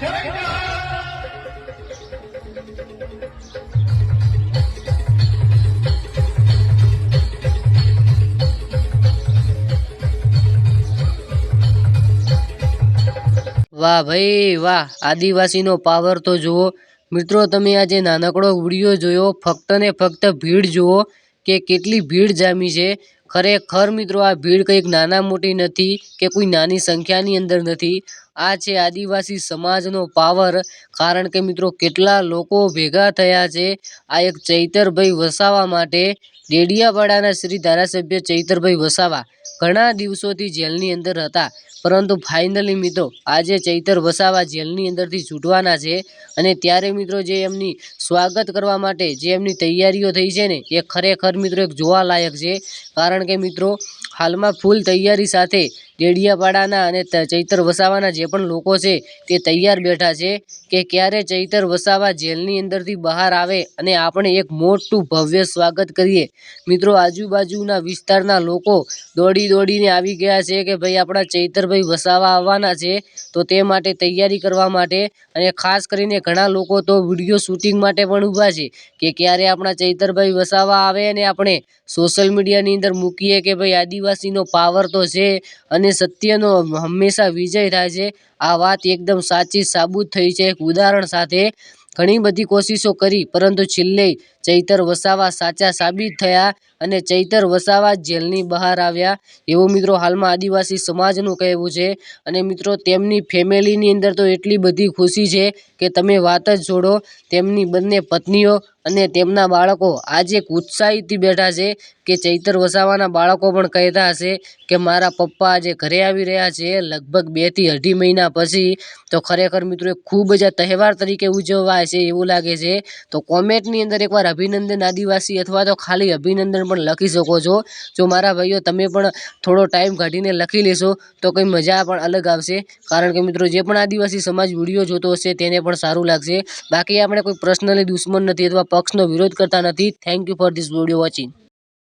વાહ ભાઈ, વાહ. આદિવાસીનો પાવર તો જુઓ. મિત્રો, તમે આજે નાનકડો વીડિયો જોયો, ફક્ત ને ફક્ત ભીડ જુઓ કે કેટલી ભીડ જામી છે. ખરેખર મિત્રો, આ ભીડ કંઈક નાના મોટી નથી કે કોઈ નાની સંખ્યાની અંદર નથી. આ છે આદિવાસી સમાજનો પાવર. કારણ કે મિત્રો, કેટલા લોકો ભેગા થયા છે. આ એક ચૈતરભાઈ વસાવા માટે. ડેડિયાપાડાના શ્રી ધારાસભ્ય ચૈતરભાઈ વસાવા ઘણા દિવસોથી જેલની અંદર હતા. પરંતુ ફાઇનલી મિત્રો, આજે ચૈતર વસાવા જેલની અંદરથી છૂટવાના છે. અને ત્યારે મિત્રો, જે એમની સ્વાગત કરવા માટે જે એમની તૈયારીઓ થઈ છે ને, એ ખરેખર મિત્રો એક જોવાલાયક છે. કારણ કે મિત્રો, હાલમાં ફૂલ તૈયારી સાથે ડેડિયાપાડાના અને ચૈતર વસાવાના જે પણ લોકો છે તે તૈયાર બેઠા છે કે ક્યારે ચૈતર વસાવા જેલની અંદરથી બહાર આવે અને આપણે એક મોટું ભવ્ય સ્વાગત કરીએ. મિત્રો, આજુબાજુના વિસ્તારના લોકો દોડી દોડીને આવી ગયા છે કે ભાઈ, આપણા ચૈતરભાઈ વસાવા આવવાના છે તો તે માટે તૈયારી કરવા માટે અને ખાસ કરીને ઘણા લોકો તો વીડિયો શૂટિંગ માટે પણ ઊભા છે કે ક્યારે આપણા ચૈતરભાઈ વસાવા આવે અને આપણે સોશિયલ મીડિયાની અંદર મૂકીએ કે ભાઈ, આદિવાસીનો પાવર તો છે અને સત્યનો હંમેશા વિજય થાય છે. આ વાત એકદમ સાચી સાબુત થઈ છે. એક ઉદાહરણ સાથે ઘણી બધી કોશિશો કરી, પરંતુ છેલ્લે ચૈતર વસાવા સાચા સાબિત થયા અને ચૈતર વસાવા જેલની બહાર આવ્યા. એવું મિત્રો હાલમાં આદિવાસી સમાજનું કહેવું છે. અને મિત્રો, તેમની ફેમિલીની અંદર તો એટલી બધી ખુશી છે કે તમે વાત જ છોડો. તેમની બંને પત્નીઓ અને તેમના બાળકો આજે એક ઉત્સાહીથી બેઠા છે કે ચૈતર વસાવાના બાળકો પણ કહેતા હશે કે મારા પપ્પા આજે ઘરે આવી રહ્યા છે લગભગ બેથી અઢી મહિના પછી. તો ખરેખર મિત્રો ખૂબ જ તહેવાર તરીકે ઉજવાય છે એવું લાગે છે. તો કોમેન્ટની અંદર એકવાર અભિનંદન આદિવાસી અથવા તો ખાલી અભિનંદન પણ લખી શકો છો. જો મારા ભાઈઓ તમે પણ થોડો ટાઈમ કાઢીને લખી લેશો, તો કંઈ મજા પણ અલગ આવશે. કારણ કે મિત્રો, જે પણ આદિવાસી સમાજ વીડિયો જોતો હશે, તેને પણ સારું લાગશે. બાકી આપણે કોઈ પર્સનલી દુશ્મન નથી અથવા પક્ષનો વિરોધ કરતા નથી. Thank you for this video watching